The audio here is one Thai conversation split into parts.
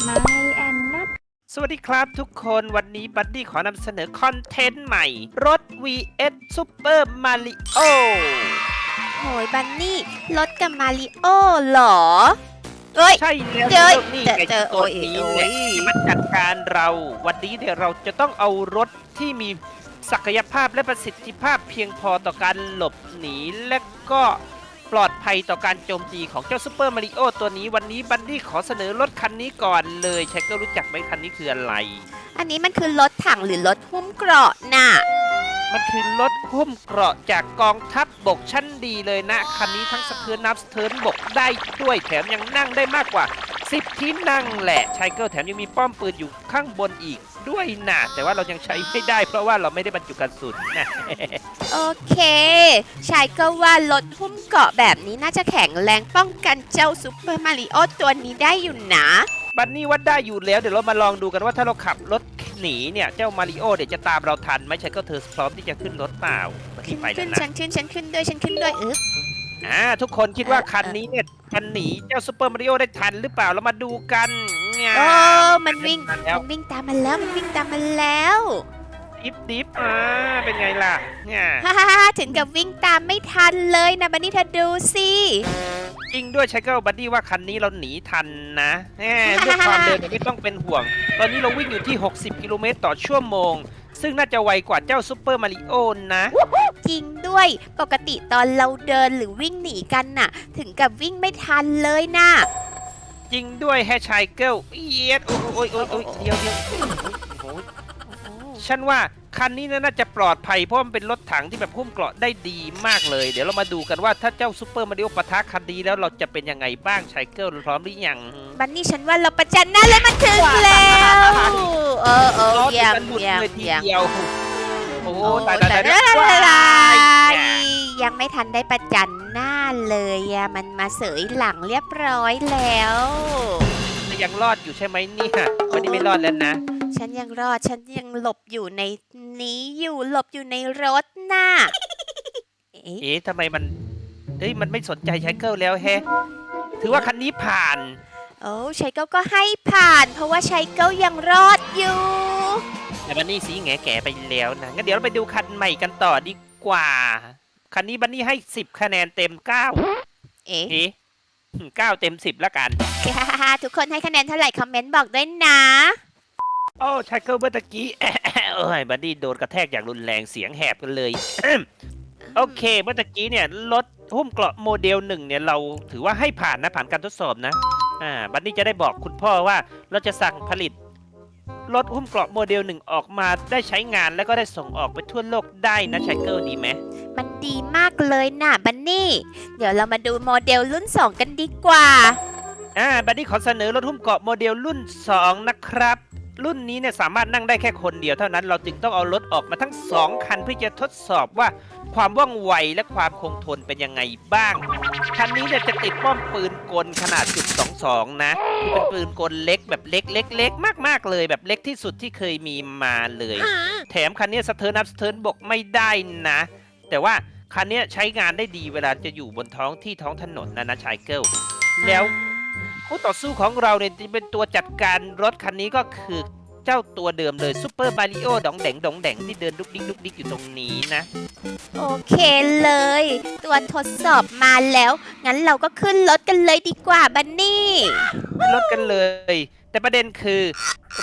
ไม่แอนนัทสวัสดีครับทุกคนวันนี้บัดดี้ขอนำเสนอคอนเทนต์ใหม่ รถ VS Super Mario โหยบันนี่รถกับมาริโอเหรอ เอ้ย ใช่แล้วเจอนี่เจอไงเจอตัวโอ้ยนี้โอ้แหละยที่มาจัดการเรา วันนี้เนี่ยเราจะต้องเอารถที่มีศักยภาพและประสิทธิภาพเพียงพอต่อการหลบหนีและก็ ปลอดภัยต่อการโจมตีของเจ้าซูเปอร์มาริโอตัวนี้วันนี้บันดี้ขอเสนอรถคันนี้ก่อนเลยใช้ก็รู้จักไหมคันนี้คืออะไร อันนี้มันคือรถถังหรือรถหุ้มเกราะน่ะ มันคือรถหุ้มเกราะจากกองทัพบบกชั้นดีเลยนะ คันนี้ทั้งสะเทือนน้ำสะเทือนบกได้ด้วยแถมยังนั่งได้มากกว่า 10 ที่นั่งแหละชายเกิลแถมยังมีป้อมปืนอยู่ข้างบนอีก ด้วยนะแต่ว่าเรายังใช้ไม่ได้ เพราะว่าเราไม่ได้บรรจุกระสุนนะโอเค ชายก็ว่ารถหุ้มเกราะแบบนี้น่าจะแข็งแรงป้องกันเจ้าซูเปอร์มาริโอตัวนี้ได้อยู่นะ บันนี่ว่าได้อยู่แล้วเดี๋ยวเรามาลองดูกันว่าถ้าเราขับรถหนีเนี่ยเจ้ามาริโอเดี๋ยวจะตามเราทันไหมชายเกิลเธอพร้อมที่จะขึ้นรถเปล่าบันขึ้นี่นไปแล้ขึ้วนนะฉันขึ้นฉันขึ้นด้วยฉันขึ้นด้วยอึ๊บ อ่าทุกคนคิดว่าคันนี้เนี่ยจะหนีเจ้าซูเปอร์มาริโอได้ทันหรือเปล่าเรามาดูกัน เนี่ยโอ้มันวิ่งมาแล้วมันวิ่งตามมาแล้วมันวิ่งตามมาแล้วดิฟดิฟอ่าเป็นไงล่ะเนี่ยฮ่าฮ่าฮ่าถึงกับวิ่งตามไม่ทันเลยนะบันนี่เธอดูสิจริงด้วยชายเกิลบัดดี้ว่าคันนี้เราหนีทันนะแหมเรื่องความเร็วเนี่ยไม่ต้องเป็นห่วง ตอนนี้เราวิ่งอยู่ที่ 60 กิโลเมตรต่อชั่วโมง ซึ่งน่าจะไวกว่าเจ้าซูเปอร์มาริโอนะ จริงด้วยปกติตอนเราเดินหรือวิ่งหนีกันน่ะ ถึงกับวิ่งไม่ทันเลยน่ะ จริงด้วยแฮชายเกิลเอียดโอ้ยโอ้ยโอ้ยโอ้ยเดียวเดียวโอ้ยฉันว่าคันนี้น่าจะปลอดภัยเพราะมันเป็นรถถังที่แบบหุ้มเกราะได้ดีมากเลย เดี๋ยวเรามาดูกันว่าถ้าเจ้าซูเปอร์มาริโอปะทะคันนี้แล้วเราจะเป็นยังไงบ้างชายเกิลพร้อมหรือยังบันนี่ฉันว่าเราประจันหน้าเลยมันถึงแล้วเออเออเยี่ยมเยี่ยมเยี่ยมโอ้ตายแต่ตายละตายละละละเนี่ย ยังไม่ทันได้ประจันหน้าเลยอะมันมาเสยหลังเรียบร้อยแล้ว ยังรอดอยู่ใช่ไหมเนี่ยวันนี้ไม่รอดแล้วนะ ฉันยังรอด ฉันยังหลบอยู่ในนี้อยู่หลบอยู่ในรถน่ะเอ๊ะเอ๊ะทำไมมันเอ้ยมันไม่สนใจไชเกิลแล้วแฮะถือว่าคันนี้ผ่าน โอ้ชัยเก้าก็ให้ผ่าน เพราะว่าชัยเก้ายังรอดอยู่ แต่บันนี่สีแงแก่ไปแล้วนะงั้นเดี๋ยวเราไปดูคันใหม่กันต่อดีกว่า คันนี้บันนี่ให้10คะแนนเต็ม9เอ๊ะเอ๊ะ9เต็ม10แล้วกัน ทุกคนให้คะแนนเท่าไหร่คอมเมนต์บอกด้วยนะ โอ้ไชเกิลเมื่อตะกี้เอ้ยบันนี่โดนกระแทกอย่างรุนแรงเสียงแหบกันเลย โอเคเมื่อตะกี้เนี่ยรถหุ้มเกราะโมเดลหนึ่งเนี่ยเราถือว่าให้ผ่านนะผ่านการทดสอบนะ อ่าบัดนี้จะได้บอกคุณพ่อว่าเราจะสั่งผลิต รถหุ้มเกราะโมเดลหนึ่งออกมาได้ใช้งานแล้วก็ได้ส่งออกไปทั่วโลกได้นะไชเกิลดีไหมมันดีมากเลยนะบันนี่ เดี๋ยวเรามาดูโมเดลรุ่น 2 กันดีกว่า อ่าบัดนี้ขอเสนอรถหุ้มเกราะโมเดลรุ่น 2 นะครับ รุ่นนี้เนี่ยสามารถนั่งได้แค่คนเดียวเท่านั้นเราจึงต้องเอารถออกมาทั้ง 2 คันเพื่อจะทดสอบว่าความว่องไวและความคงทนเป็นยังไงบ้าง คันนี้เนี่ยจะติดป้อมปืนกลขนาดจุด22 นะที่เป็นปืนกลเล็กแบบเล็กเล็กเล็กมากๆเลย แบบเล็กที่สุดที่เคยมีมาเลย แถมคันนี้สะเทินน้ำสะเทินบกไม่ได้นะ แต่ว่าคันนี้ใช้งานได้ดีเวลาจะอยู่บนท้องที่ท้องถนนนะนะชายเกิลแล้ว คู่ต่อสู้ของเราเนี่ยที่เป็นตัวจัดการรถคันนี้ก็คือเจ้าตัวเดิมเลยซูเปอร์บาริโอดองแดงดองแดงที่เดินดุกดิกดุกดิกอยู่ตรงนี้นะ โอเคเลย ตัวทดสอบมาแล้ว งั้นเราก็ขึ้นรถกันเลยดีกว่าบันนี่รถกันเลย แต่ประเด็นคือ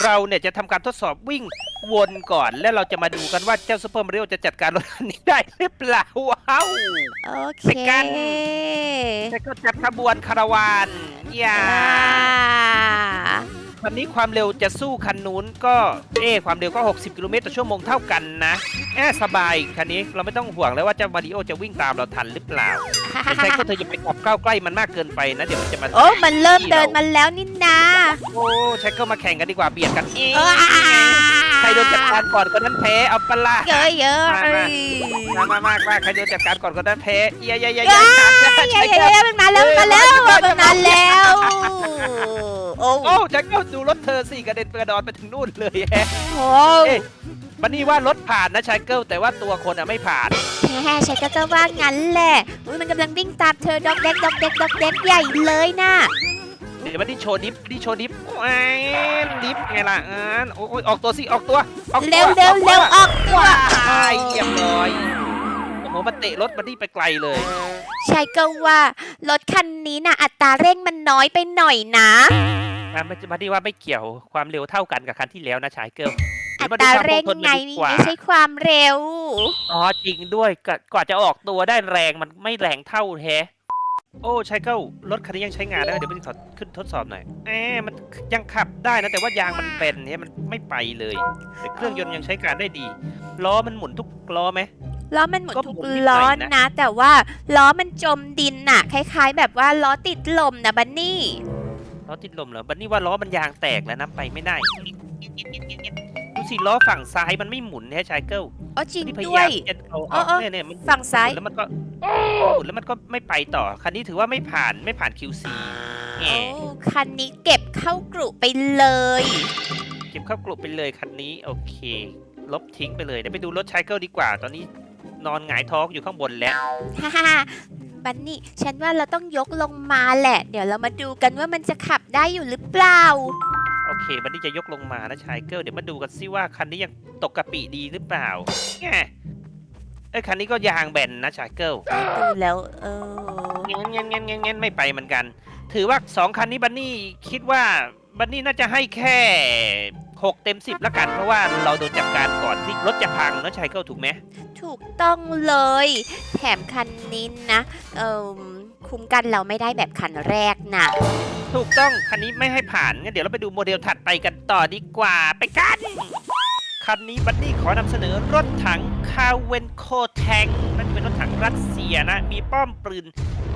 เราเนี่ยจะทำการทดสอบวิ่งวนก่อน แล้วเราจะมาดูกันว่าเจ้าซูเปอร์มาริโอจะจัดการรถคันนี้ได้หรือเปล่าว้าว โอเคไปกันแต่ก็จัดขบวนคาราวานอย่า อ่า คันนี้ความเร็วจะสู้คันนู้นก็เอ๊ะความเร็วก็ 60 กิโลเมตรต่อชั่วโมงเท่ากันนะแอบสบายคันนี้เราไม่ต้องห่วงแล้วว่าเจ้ามาริโอจะวิ่งตามเราทันหรือเปล่าไม่ใช่ก็เธอจะไปกลับก้าวใกล้มันมากเกินไปนะเดี๋ยวมันจะมาโอ้มันเริ่มเดินมาแล้วนี่นาโอ้ใช้ก็มาแข่งกันดีกว่าเบียดกันเอ๊ะเอ้ยใครโดนจัดการก่อนคนนั้นแพ้เอาปะละเยอะเยอะมามามามากมากใครโดนจัดการก่อนคนนั้นแพ้เย้ยเย้ยเย้ยเยเย้อะยเยอะเยอะมันมาแล้วมันมาแล้วมันมาแล้ว โอ้โอ้แจ็คก็ดูรถเธอสิกระเด็นกระดอนไปถึงนู่นเลยแฮะโหเอ๊ะบันนี่ว่ารถผ่านนะชายเกิลแต่ว่าตัวคนอะไม่ผ่านแฮ่ฉันก็จะว่างั้นแหละอุ้ยมันกำลังวิ่งตามเธอดอกเด็กดอกเด็กดอกเด็กใหญ่เลยน่ะ เดี๋ยวบันนี่โชว์ดิฟบันนี่โชว์ดิฟแอนดิฟไงล่ะอ่านโอ้ยออกตัวสิออกตัวออกตัวเร็วเร็วเร็วออกตัวใช่เรียบร้อยโอ้โหมันเตะรถบันนี่ไปไกลเลย ใช่ก็ว่ารถคันนี้นะอัตราเร่งมันน้อยไปหน่อยนะ อะมันบันนี่ว่าไม่เกี่ยวความเร็วเท่ากันกับคันที่แล้วนะชายเกิลอัดี๋ยวมตดูราควมเร่งคทนไงกันดีนี่กว่าไม่ใช่ความเร็ว อ๋อจริงด้วยกว่ากว่าจะออกตัวได้แรงมันไม่แรงเท่าแฮะโอ้ชายเกิลรถคันนี้ยังใช้งานได้เดี๋ยวมันขอขึ้นทดสอบหน่อยแหมมันยังขับได้นะแต่ว่ายางมันเป็นเนี่ยมันไม่ไปเลย แต่เครื่องยนต์ยังใช้การได้ดีล้อมันหมุนทุกล้อไหมล้อมันหมุนก็ทุกหมุนนิดหน่ล้ออยนะนะ แต่ว่าล้อมันจมดินน่ะ คล้าย ๆ แบบว่าล้อติดลมนะบันนี่ ล้อติดลมเหรอ บันนี่ว่าล้อมันยางแตกแล้วนะไปไม่ได้ ดูสิล้อฝั่งซ้ายมันไม่หมุนแฮะชายเกิลอ๋อจริงนี่พด้ยาวยยามจะเอาอเอออกเออ เนี่ยเนี่ยมันฝั่งซ้ายหมุนแล้วมันก็หมุนแล้วมันก็ไม่ไปต่อ คันนี้ถือว่าไม่ผ่านไม่ผ่าน QC แหโอ้มคันนี้เก็บเข้ากรุไปเลย เก็บเข้ากลุ่ไปเลยคันนี้โอเค ลบทิ้งไปเลยเดี๋ยวไปดูรถไชเกิลดีกว่า ตอนนี้นอนหงายท้องอยู่ข้างบนแล้ว ฮ่าฮ่า บันนี่ ฉันว่าเราต้องยกลงมาแหละ เดี๋ยวเรามาดูกันว่ามันจะขับได้อยู่หรือเปล่า โอเควันนี้จะยกลงมานะชายเกิลเดี๋ยวมาดูกันซิว่าคันนี้ยังตกกระปิดีหรือเปล่าแหมเอ้ยคันนี้ก็ยางแบนนะชายเกิลดูแล้ว เอองั้นงั้นงั้นงั้นงั้นไม่ไปเหมือนกัน ถือว่าสองคันนี้บันนี่คิดว่าบันนี่น่าจะให้แค่หกเต็มสิบละกัน เพราะว่าเราโดนจัดการก่อนที่รถจะพังนะชายเกิลถูกไหม ถูกต้องเลย แถมคันนี้นะเออคุ้มกันเราไม่ได้แบบคันแรกนะถูกต้องคันนี้ไม่ให้ผ่านงั้นเดี๋ยวเราไปดูโมเดลถัดไปกันต่อดีกว่าไปกัน คันนี้บันนี่ขอนำเสนอรถถังคาเวนโคแทงมันจะเป็นรถถังรัสเซียนะ มีป้อมปืน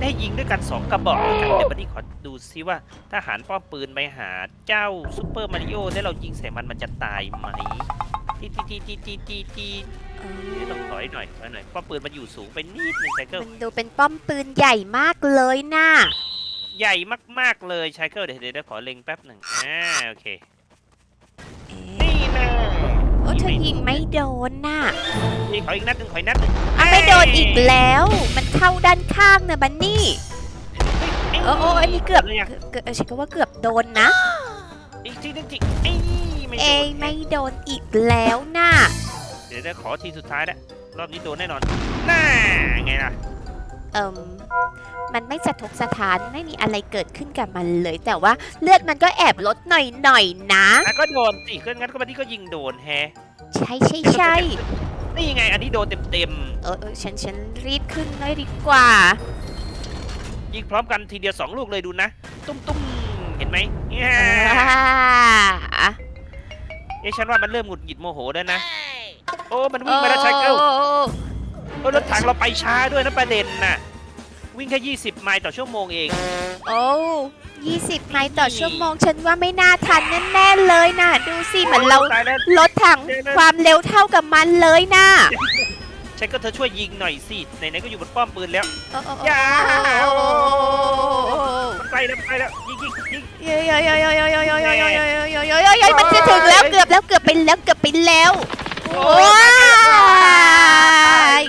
ได้ยิงด้วยกัน 2 กระบอกกันเดี๋ยวบันนี่ขอดูซิว่าทหารป้อมปืนไปหาเจ้าซูเปอร์มาริโอแล้วเรายิงใส่มันมันจะตายไหม ตีตีตีตีตีตีตีเอนี่อต้องถอยหน่อยถอยหน่อยป้อมปืนมันอยู่สูงไปนิดนึงไซเคิลมันดูเป็นป้อมปืนใหญ่มากเลยนะใหญ่มากๆเลยไชเคิลเดี๋ยวเดี๋ยวเดี๋ยวขอเล็งแป๊บหนึ่งอ่าโอเคเอ๊ะนี่นะโอ้เธอยิงไม่โดนน่ะนี่ขออีกนัดหนึ่งขออีกนัดหนึ่งอะไม่โดนอีกแล้ว มันเข้าด้านข้างนะบันนี่โอ้โอ้อันนี้เกือบเลยะเกือบเออฉันก็ว่าเกือบโดนนะอีกทีหนึงทีไอ้ไม่ เอโดยนไม่โดนอีกแล้วน่ะ เดี๋ยวเดี๋ยวขอทีสุดท้ายแล้วรอบนี้โดนแน่นอน น่าไงล่ะ เอิมมันไม่สะทกสะท้านไม่มีอะไรเกิดขึ้นกับมันเลย แต่ว่าเลือดมันก็แอบลดหน่อยๆนะ อะก็โดนสิก็งั้นก็บันนี้ก็ยิงโดนแฮะใช่ใช่ใช่นี่ไง อันนี้โดนเต็มเออเออฉันฉันรีบขึ้นเลยดีกว่า ๆยิงพร้อมกันทีเดียวสองลูกเลยดูนะ ตุ้มตุ้มเห็นไหมเนี่ยอ่า เอ๊ะฉันว่ามันเริ่มหงุดหงิดโมโหแล้วนะ โอ้ มันวิ่งไปแล้วไชเคิลโอ้โอ้รถถังเราไปช้าด้วยนะประเด็นน่ะ วิ่งแค่ 20 ไมล์ต่อชั่วโมงเอง โอ้ยี่สิบไมล์ต่อชั่วโมง ฉันว่าไม่น่าทันแน่ๆเลยนะดูสิเหมือนเราตายแล้ว รถถังความเร็วเท่ากับมันเลยนะฉันก็เธอช่วยยิงหน่อยสิ ไหนๆก็อยู่บนป้อมปืนแล้ว โอ้โอ้อย่าโอ้โอ้มัน ใกล้แล้วมันใกล้แล้วยิงยิงยิงเยอะๆๆๆๆๆๆๆๆๆๆมันจะถึงแล้วเกือบแล้วเกือบไปแล้วเกือบไปแล้วโอ้ย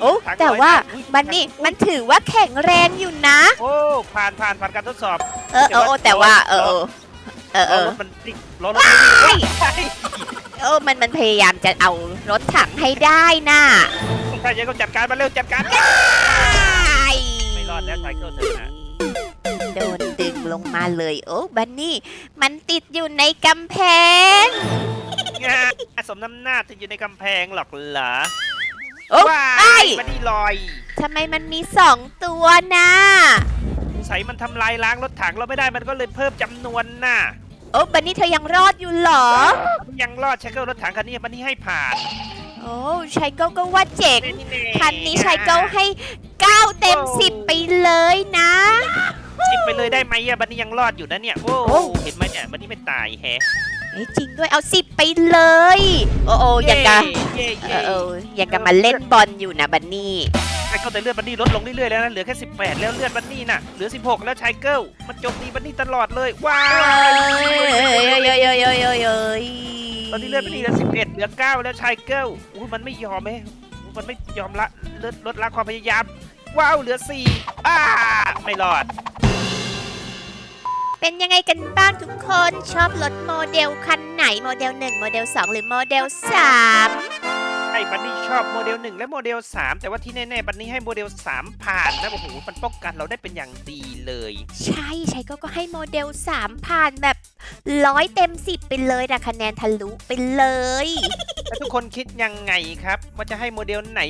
โอ้แต่ว่ามันนี่มันถือว่าแข็งแรงอยู่นะ โอ้ผ่านผ่านผ่านการทดสอบ เออเออเออแต่ว่า เออเออเออเออรถมันติดรถรถไม่วิ่งเออมันมันพยายามจะเอารถถังให้ได้น่ะใช่ยังก็จัดการมาเร็วจัดการไม่รอดแล้วไซเคิลเธอนะโดนดึง ลงมาเลย โอ้บันนี่ มันติดอยู่ในกำแพงงาสมน้ำหน้าที่อยู่ในกำแพงหรอกเหรอโอ้ว้าไอ้ยมันนี่ลอย ทำไมมันมีสองตัวนะสงสัยมันทำลายล้างรถถังเราไม่ได้มันก็เลยเพิ่มจำนวนน่ะโอ้บันนี่เธอยังรอดอยู่เหรอ ยังรอดใช้เกิลรถถังคันนี้มันนี่ให้ผ่านโอ้ชัยเก้าก็ว่าเจ๋งแๆคันนี้ชัยเก้าให้ 9 เต็ม 10 ไปเลยนะ สิบไปเลยได้ไหมอะบันนี้ยังรอดอยู่นะเนี่ย โอ้โอ้ เห็นไหมเนี่ยบันนี้ไม่ตายแฮะเอ้ยจริงด้วยเอา10ไปเลย โอ้โอ้อย่างกะเย่เอเย่อเอออย่างกะมาเล่นบอลอยู่นะบันนี่ไอ้เขาแต่เลือดบันนี่ลดลงเรื่อยๆแล้วนะเหลือแค่ 18 แล้วเลือดบันนี่น่ะเหลือ 16 แล้วชายเกิลมันโจมตีบันนี่ตลอดเลยว้าเอ้วยเอ้ยเอ้ยเอ้ยเอ้ยเอ้ยเอ้ยตอนนี้เลือดบันนี่เหลือ11เหลือ9แล้วชายเกิลอู้มันไม่ยอมไหมอู้มันไม่ยอมละลดลดละความพยายาม ว้าว เหลือ4อ้าไม่รอด เป็นยังไงกันบ้างทุกคนชอบรถโมเดลคันไหนโมเดล 1 โมเดล 2 หรือโมเดล 3 ไอ้บันนี่ชอบโมเดล 1 และโมเดล 3 แต่ว่าที่แน่ๆบันนี่ให้โมเดล 3 ผ่านนะโอ้โหมันป้องกันเราได้เป็นอย่างดีเลยใช่ใช่ก็ก็ให้โมเดล 3 ผ่านแบบร้อยเต็ม 10 ไปเลยนะคะแนนทะลุไปเลย แล้วทุกคนคิดยังไงครับ ว่าจะให้โมเดลไหน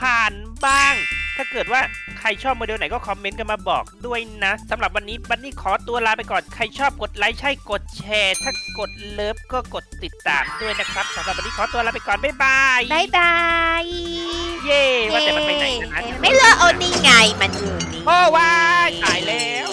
ผ่านบ้าง ถ้าเกิดว่าใครชอบโมเดลไหนก็คอมเมนต์กันมาบอกด้วยนะสำหรับวันนี้บันนี่ขอตัวลาไปก่อนใครชอบกดไลค์ใช่กดแชร์ ถ้ากดเลิฟก็กดติดตามด้วยนะครับสำหรับวันนี้ขอตัวลาไปก่อนบ๊ายบายบายบายเย่ว่าแต่มันไปไหนนะไม่เลอะโอานี่ไงมันอยู่นี่โอ้ว้ายตายแล้ว